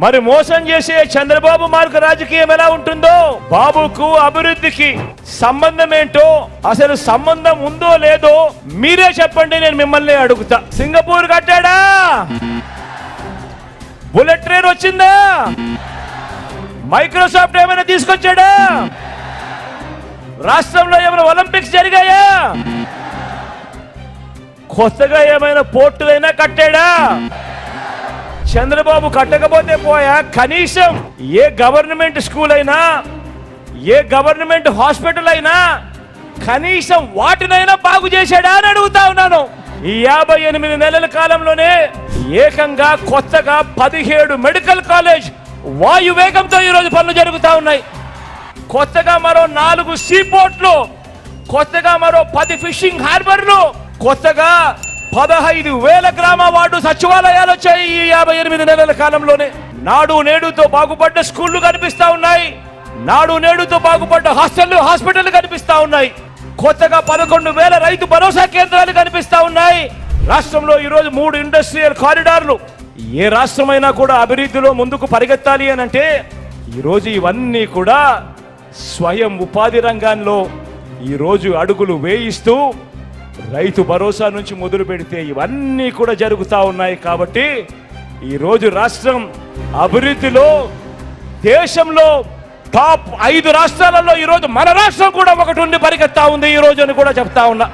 మరి మోసం చేసే చంద్రబాబు మార్గ రాజకీయం ఎలా ఉంటుందో బాబుకు అభివృద్ధికి సంబంధం ఏంటో అసలు సంబంధం ఉందో లేదో మీరే చెప్పండి నేను మిమ్మల్ని అడుగుతా. సింగపూర్ కట్టాడా? బుల్లెట్ ట్రైన్ వచ్చిందా? మైక్రోసాఫ్ట్ ఏమైనా తీసుకొచ్చాడా? రాష్ట్రంలో ఏమైనా ఒలింపిక్స్ జరిగాయా? కొత్తగా ఏమైనా పోర్టులైనా కట్టాడా? చంద్రబాబు కట్టకపోతే పోయా? కనీసం ఏ గవర్నమెంట్ స్కూల్ అయినా ఏ గవర్నమెంట్ హాస్పిటల్ అయినా కనీసం వాటినైనా బాగు చేశాడా అని అడుగుతా ఉన్నాను. ఈ యాభై ఎనిమిది నెలల కాలంలోనే ఏకంగా కొత్తగా పదిహేడు మెడికల్ కాలేజ్ వాయు వేగంతో ఈరోజు పనులు జరుగుతూ ఉన్నాయి. కొత్తగా మరో నాలుగు సీపోర్ట్లు కొత్తగా మరో పది ఫిషింగ్ హార్బర్లు కొత్తగా పదహైదు వేల గ్రామ వార్డు సచివాలయాలు వచ్చాయి ఈ యాభై ఎనిమిది నెలల కాలంలోనే. నాడు నేడుతో బాగుపడ్డ స్కూళ్ళు కనిపిస్తా ఉన్నాయి. నాడు నేడుతో బాగుపడ్డ హాస్టళ్ళు హాస్పిటల్ కనిపిస్తా ఉన్నాయి. కొత్తగా పదకొండు వేల రైతు భరోసా కేంద్రాలు కనిపిస్తా ఉన్నాయి. రాష్ట్రంలో ఈరోజు మూడు ఇండస్ట్రియల్ కారిడార్లు. ఏ రాష్ట్రమైనా కూడా అభివృద్ధిలో ముందుకు పరిగెత్తాలి అని అంటే ఈరోజు ఇవన్నీ కూడా స్వయం ఉపాధి రంగంలో ఈరోజు అడుగులు వేయిస్తూ రైతు భరోసా నుంచి మొదలు పెడితే ఇవన్నీ కూడా జరుగుతూ ఉన్నాయి కాబట్టి ఈరోజు రాష్ట్రం అభివృద్ధిలో దేశంలో టాప్ ఐదు రాష్ట్రాలలో ఈరోజు మన రాష్ట్రం కూడా ఒకటి ఉండి పరిగెత్తా ఉంది. ఈ అని కూడా చెప్తా ఉన్నా.